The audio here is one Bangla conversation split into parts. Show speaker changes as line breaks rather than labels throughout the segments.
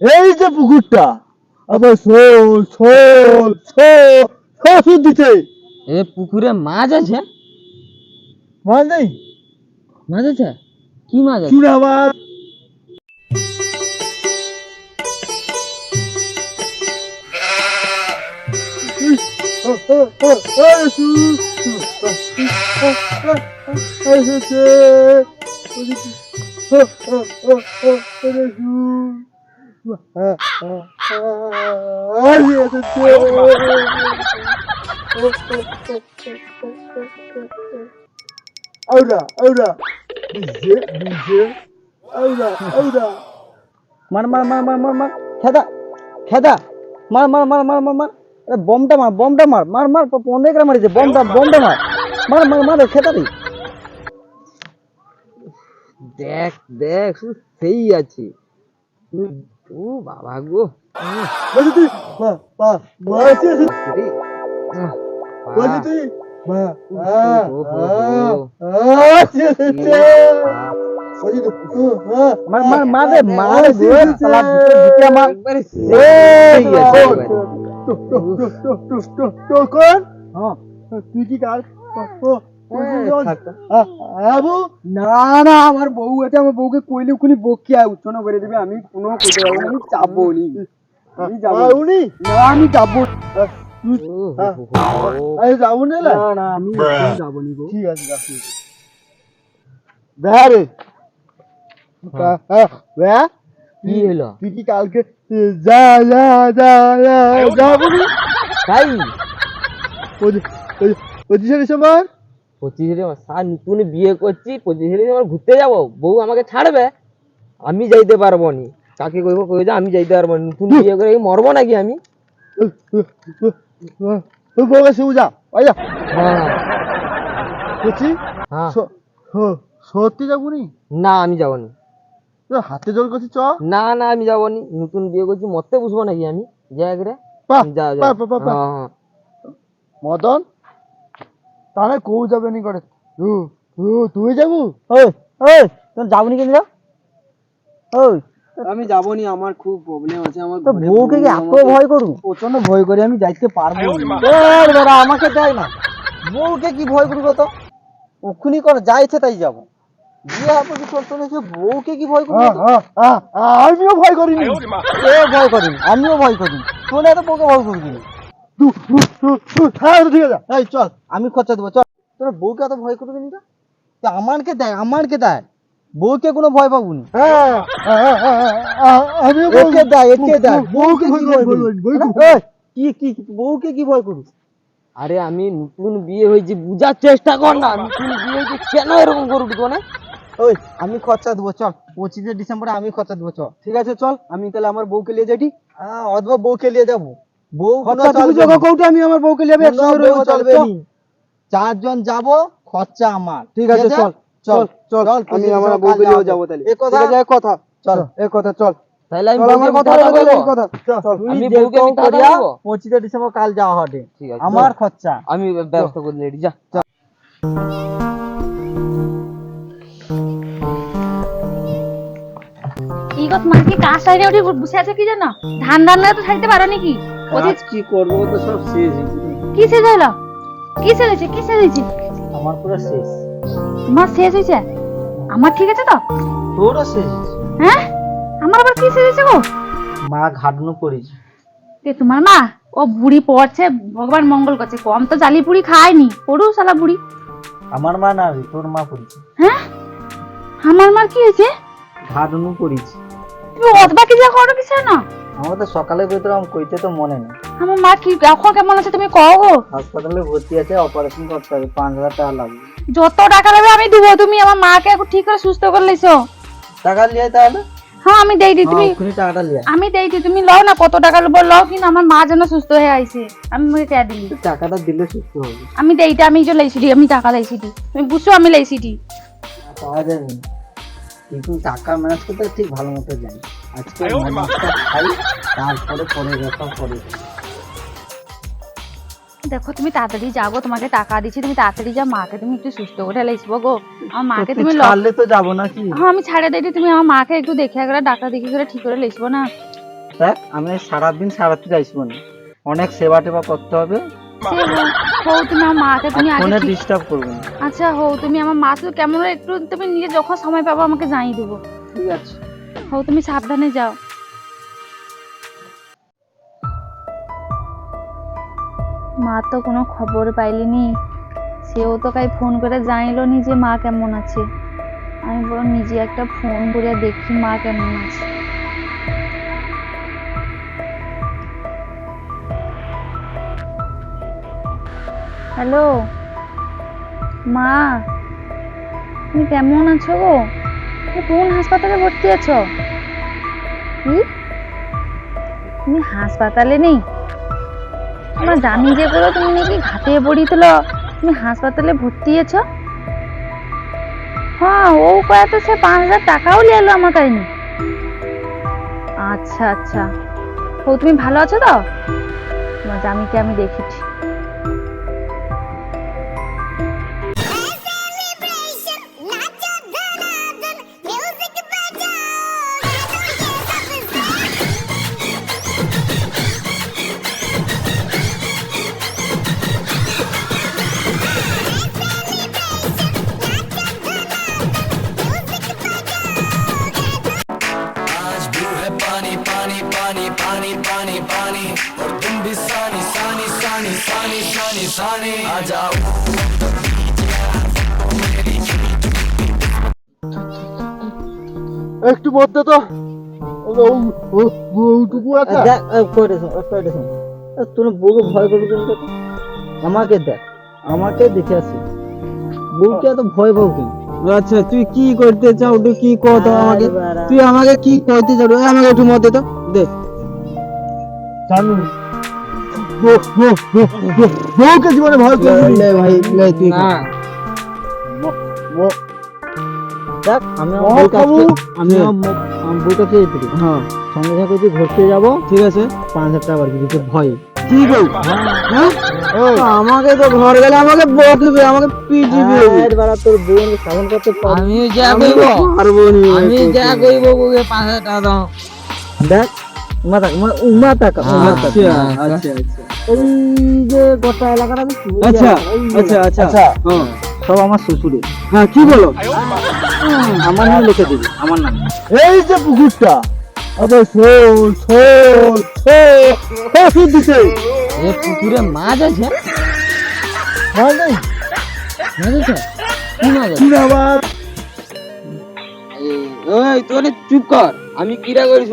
এই যে পুকুরটা আবার শোল শোল শোল শোল দিতে
এ পুকুরে মাছ আছে?
মাল নেই?
মাছ আছে? কি মাছ আছে?
চুনা মাছ Ahora, ahora. Dice, dice. Ahora, ahora.
মার মার মার মার মার মার খেদা খেদা মার মার মার মার মার মার আরে বমটা মার বমটা মার মার মার পনেরো মারিছে বমটা বমটা মার মার মার মার খেদা দি দেখ দেখ শুধু সেই আছে ও বাবা গো
Bagi
Oh,
Ah,
oh, oh,
ah,
oh.
ah. Ah?
হ্যাঁ
তুই কি
হ্যাঁ,
না না আমার বউ আছে আমার বউকে কইলে ওখানে বকিয়া উচ্চনা করে দেবে আমি কোনো কইতে পারব আমি যাব নি আমি যাব না। না আমি যাব
ও, হো, হো, হো, হো।
আরে যাব না
না না আমি যাব নি গো
ঠিক আছে রাখি বেহারে হ্যাঁ।
কি হলো?
তুই কি কালকে যা যা যা যা যাব না?
তাই?
পঁচিশে ডিসেম্বর
পঁচিশে ডিসেম্বর স্যার নতুন বিয়ে করছি পঁচিশে ডিসেম্বর ঘুরতে যাব। বউ আমাকে ছাড়বে? আমি যাইতে পারব নি। কাকে কইব কই যে আমি যাইতে পারব না। নতুন বিয়ে করে মরবো নাকি আমি?
তুই শুয়ে যা ওই যা।
হ্যাঁ।
বুঝছি
হ্যাঁ।
সত্যি যাব নি?
না আমি যাব না।
হাতে জল করছি চ।
না না আমি যাব নি। নতুন বিয়ে করছি মরতে বুঝব নাকি আমি? যাই
পা
হ্যাঁ হ্যাঁ।
মদন? তাহলে কেউ যাবে নি করে তুই যাব?
ওই ওই তোর যাব নি কেন ওই।
আমি যাব নি আমার খুব প্রবলেম আছে আমার
তো বউকে কি এত ভয় করু
প্রচণ্ড ভয় করে আমি যাইতে পারব না।
আমাকে দেয় না। বউকে কি ভয় করব তো? ওখানি করে যা ইচ্ছে তাই যাব। বিয়ে হবে কি তোর চলেছে বউকে কি ভয় করব
আ, আ, আ, আ, আমিও ভয় করিনি।
এ ভয় করিনি আমিও ভয় করি তোর এত বউকে ভয় করবি না
তু, তু, তু, তু, ঠিক আছে
এই চল আমি খরচা দেবো চল। তোর বউকে এত ভয় করবি না তো? আমারকে দেয় আমারকে দেয়। বউকে কোনো ভয় পাবো না
হ্যাঁ, আমিও
একে দেয়
বউকে
কি ভয়
করি? করি।
কি কি কি, বউকে কি ভয় করবি আরে আমি নতুন বিয়ে হয়েছি বুঝার চেষ্টা কর না। নতুন বিয়ে হয়েছি কেন এরকম করবি তো না? ওই আমি খরচা দেবো চল। পঁচিশে ডিসেম্বরে আমি খরচা দেবো চল।
ঠিক আছে চল আমি তাহলে আমার বউকে নিয়ে যাই
হ্যাঁ অথবা বউকে নিয়ে যাব। বউ।
কৌটা আমি আমার বউকে নিয়ে।
চারজন যাব খরচা আমার।
ঠিক আছে? চল। চল চল আমি আমার
ডিসেম্বর
বউকে নিয়ে
যাব।
যাব তাহলে।
এ কথা
এক কথা।
চল
এক কথা চল।
তাহলে আমি
আমার কথা? এই কথা। চল
আমি
আমি
বউকে
করিয়া
বলব?
পঁচিশে ডিসেম্বর কাল যাওয়া হবে।
ঠিক আছে
আমার খরচা।
আমি ব্যবস্থা করে রেডি যা।
কি গো তোমার কি কাজ সাইডে উঠে বসে আছে কি জানো ধান রান্না তো ছাড়তে পারো নাকি?
কাজ কি করব তো সব শেষ।
কি শেষ হলো কি শেষ হয়েছে? কি শেষ হয়েছে?
আমার পুরো শেষ।
তোমার শেষ হয়েছে? আমার ঠিক আছে তো?
তোরও শেষ
হ্যাঁ? আমার আবার কি শেষ হয়েছে গো?
মা ঘাটনু করেছে
এ তোমার মা ও বুড়ি পড়ছে ভগবান মঙ্গল করছে। কম তো জালি পুরি খায়নি পড়ু শালা বুড়ি।
আমার মা না তোর মা করেছে
হ্যাঁ? আমার মার কি হয়েছে?
ঘাটনু করেছে
তুমি অতবা কি যা করো কিছু না?
আমার তো সকালে কইতাম কইতে তো মনে নেই।
আমার মা কি এখন কেমন আছে তুমি কও গো।
হাসপাতালে ভর্তি আছে অপারেশন করতে হবে পাঁচ হাজার টাকা লাগবে।
যত টাকা লাগবে আমি দিব তুমি আমার মাকে একটু ঠিক করে সুস্থ করে লেছো
টাকা লিয়ে তাহলে।
হ্যাঁ আমি দেই দিই তুমি
টাকাটা লিয়ে
আমি দেই দিই তুমি লও না কত টাকা লব লও কিন্তু আমার মা যেন সুস্থ হয়ে আইছে। আমি মুখে কে দিই
টাকাটা দিলে সুস্থ হবে।
আমি দেইটা আমি যে লাইছি দি, আমি টাকা লাইছি দি। তুমি বুঝছ আমি লাইছি দি।
না। কিন্তু টাকা ম্যানেজ করতে ঠিক ভালো মতো জানি। আজকে খাই তারপরে পরে ব্যাপার করে।
দেখো তুমি তাড়াতাড়ি যাব তোমাকে টাকা দিচ্ছি তুমি তাড়াতাড়ি যাও মাকে তুমি একটু সুস্থ করে লেসবো গো। আমার মাকে তুমি
ছাড়লে তো যাব নাকি?
হ্যাঁ আমি ছাড়ে দিই তুমি আমার মাকে একটু দেখে করে ডাক্তার দেখে করে ঠিক করে লেসবো না।
দেখ আমি সারাদিন সারাতে যাইসবো না অনেক সেবা টেবা করতে হবে।
হো- তুমি আমার মাকে তুমি আগে
ডিস্টার্ব করব না।
আচ্ছা হো তুমি আমার মা শুধু কেমন একটু তুমি নিজে যখন সময় পাবো আমাকে জানিয়ে দেবো।
ঠিক আছে।
হো তুমি সাবধানে যাও। মা তো কোনো খবর পাইলিনি। সেও তো কাই ফোন করে জানিলো নি যে মা কেমন আছে। আমি বরং নিজে একটা ফোন করে দেখি মা কেমন আছে। হ্যালো, মা, তুমি কেমন আছো গো? তুমি কোন হাসপাতালে ভর্তি আছো? কি? তুমি হাসপাতালে নেই? আমরা জানি যে করে তুমি নাকি ঘাটে পড়িছিল তুমি হাসপাতালে ভর্তি আছো হ্যাঁ ও উপায় তো সে পাঁচ হাজার টাকাও নিয়ে এলো আমার কাছে আচ্ছা আচ্ছা। ও, তুমি ভালো আছো তো? তোমার জামিকে আমি দেখেছি।
शानी सानी आ जाओ
একটু মধ্যে তো ও- ও- ও- ওইটুকু আছে
দেখ কইরে শোন কইরে শোন তোর বউকে ভয় করবি কেন তো? আমাকে দেখ আমাকে দেখে আসি বউকে এত ভয় পাও কেন
আচ্ছা তুই কি করতে চাও তুই কি কর তো আমাকে তুই আমাকে কি করতে চাও এ, আমাকে একটু মত দে তো দে
জানি বউ- বউ- বউ- বউ- বউকে জীবনে ভয় করবি
ভাই তুই
না। দেখ আমি। আমি আমার বউ- আমার খেয়ে দিবি
হ্যাঁ।
সঙ্গে সঙ্গে তুই ঘুরতে যাব।
ঠিক আছে।
পাঁচ হাজার টাকা বাড়ি দিতে ভয়।
কি কই হ্যাঁ? আমাকে তো ঘর গেলে আমাকে বকবে আমাকে পিটিবে
বেলা তোর বউ সাধন করতে আমি যা
আমি পারব
আমি যা কইব বউকে পাঁচ হাজার টাকা দাও। দেখ উমা টাকা মানে উমা টাকা উমা টাকা
আচ্ছা আচ্ছা আচ্ছা।
এই যে গোটা এলাকাটা
আচ্ছা আচ্ছা আচ্ছা।
আচ্ছা।
হ্যাঁ
সব আমার শ্বশুরে।
হ্যাঁ কি বলো?
আমার নাম লিখে দিবি আমার নাম।
এই যে পুকুরটা। আবে শোল শোল শোল দিছে।
এ পুকুরে মাছ আছে?
হয় নাই?
মাছ আছে? কি মাছ
কি আবার
ওই তোরে চুপ কর। আমি কিরা করিস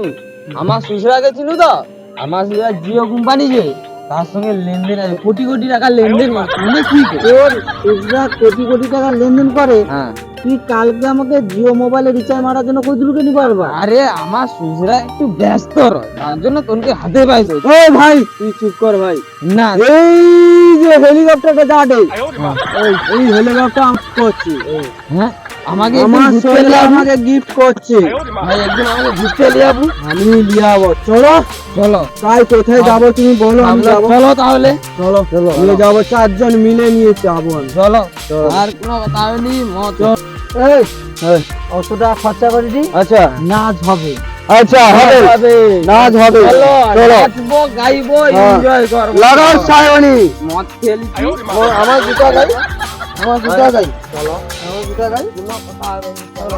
আমার শ্বশুরাকে চিনু তো। আমার শ্বশুরা জিও কোম্পানি যে তার সঙ্গে লেনদেন আছে। কোটি কোটি টাকা লেনদেন তুমি কি তোর শ্বশুরা কোটি কোটি টাকা লেনদেন করে হ্যাঁ। তুই কালকে আমাকে জিও মোবাইলে রিচার্জ মারার জন্য কই দিলকে নি পারবা আরে আমার শ্বশুরা একটু ব্যস্ত রয় তার জন্য তোকে হাতে পাইছো।
ওই ভাই তুই চুপ কর ভাই।
না।
এই যে হেলিকপ্টারটা যাটে এই এই হেলিকপ্টার আমি করছি।
হ্যাঁ। আমাকে ঘুরতে নিয়ে
আমাকে গিফট করছে।
ভাই একদিন আমাকে ঘুরতে নিয়ে যাব
আমি লিয়াবো। চলো।
চলো।
তাই কোথায় যাব তুমি বলো আমি যাব।
চলো তাহলে।
চলো চলো। মিলে যাব চারজন মিলে নিয়ে যাব আমি।
চলো। আর কোনো কথা হয়নি মত
এই
অত টাকা খরচা করে দি
আচ্ছা।
নাচ হবে।
আচ্ছা হবে। নাচ হবে।
চলো নাচবো গাইবো
হ্যাঁ।
এনজয় করব।
লাগাও সায়নি
মদ খেলছি
আমার জুতা গাই আমার জুতা যাই
চলো
আমার জুতা
যাই চলো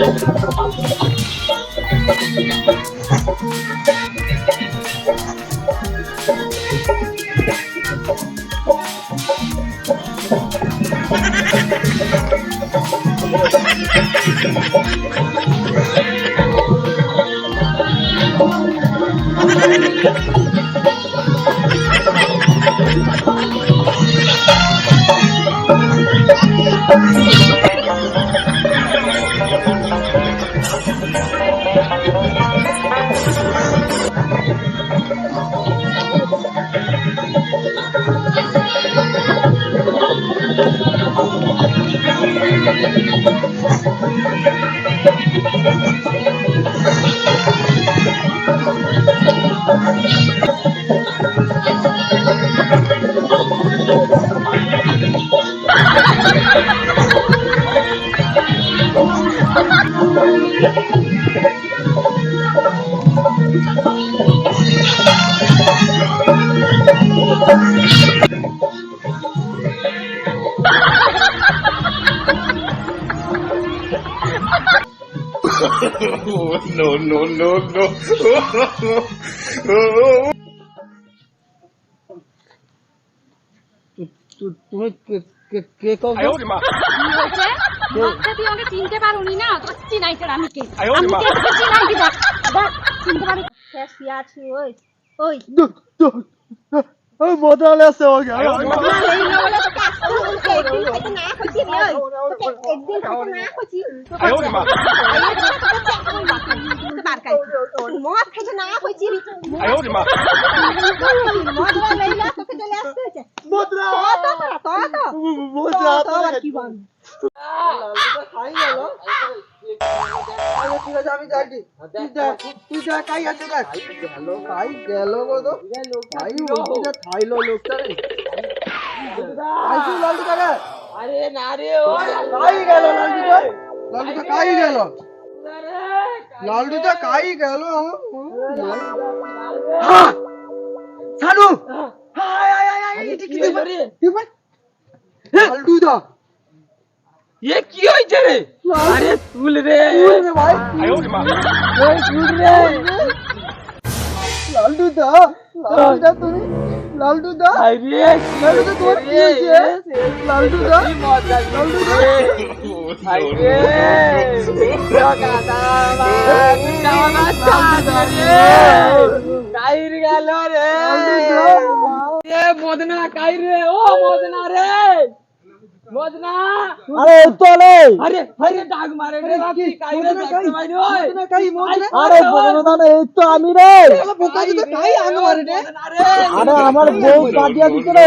কথা হবে no, no, no. তুমি
কে- কও তুই আমাকে চিনতে পারোনি না তোর চিনাই তোর আমি কে আমি কে চিনাই দিবা চিনতে পারি শেষ শুয়ে আছি ওই ওই
ওই মদন আছে
বারকাই মদ খাইতে না খাইছি মদ লাইলা তোকে চলে আসতে হয়েছে
মদরা
তো তো তো তো
মদরা
তো কি বল
খাই গেল ঠিক আছে আমি যাই তুই যা তুই যা কাই আছে দেখ কাই গেল গো তো কাই ওইটা খাইলো লোকটা রে খাইছি লালটু কাকা আরে না রে ও কাই গেল লালটু কা লালটু কা কাই গেল লালটু কা কাই গেল হ্যাঁ সানু হায় হায় হায় হায় এটা কি ব্যাপার কি ব্যাপার লালটু দা
এ কি হয়েছে রে? আরে তুল রে।
ভাই
তুল রে।
লালটু দা লালটু দা তুমি লালটু দা
আরে
লালটু দা তোমার কি হয়েছে? লালটু দা লালটু দা
আরে কাইর গেল রে। এ মদনা কাইর রে। ও মদনা রে। মদনা
আরে তোলে
আরে! আরে ডাক মারে রে রাতি কাইর দেখতে পাই ওই।
কাই? মদনা
আরে
মদনা এই তো আমি রে।
বোকা দিতে কাই? আঙ্গ মারে রে।
আরে। আমার বউ কাটিয়া দিতে রে।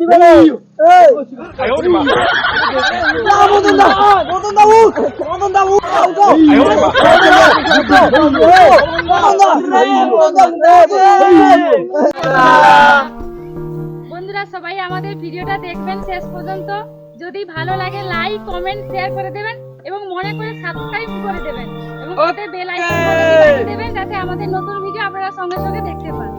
দিবে? এই মদন দা মদন দা উঠ মদন দা উঠ
বন্ধুরা সবাই আমাদের ভিডিওটা দেখবেন শেষ পর্যন্ত। যদি ভালো লাগে লাইক কমেন্ট শেয়ার করে দেবেন এবং মনে করে সাবস্ক্রাইব করে দেবেন। এবং সাথে বেল আইকন দেবেন যাতে আমাদের নতুন ভিডিও আপনারা সঙ্গে সঙ্গে দেখতে পান।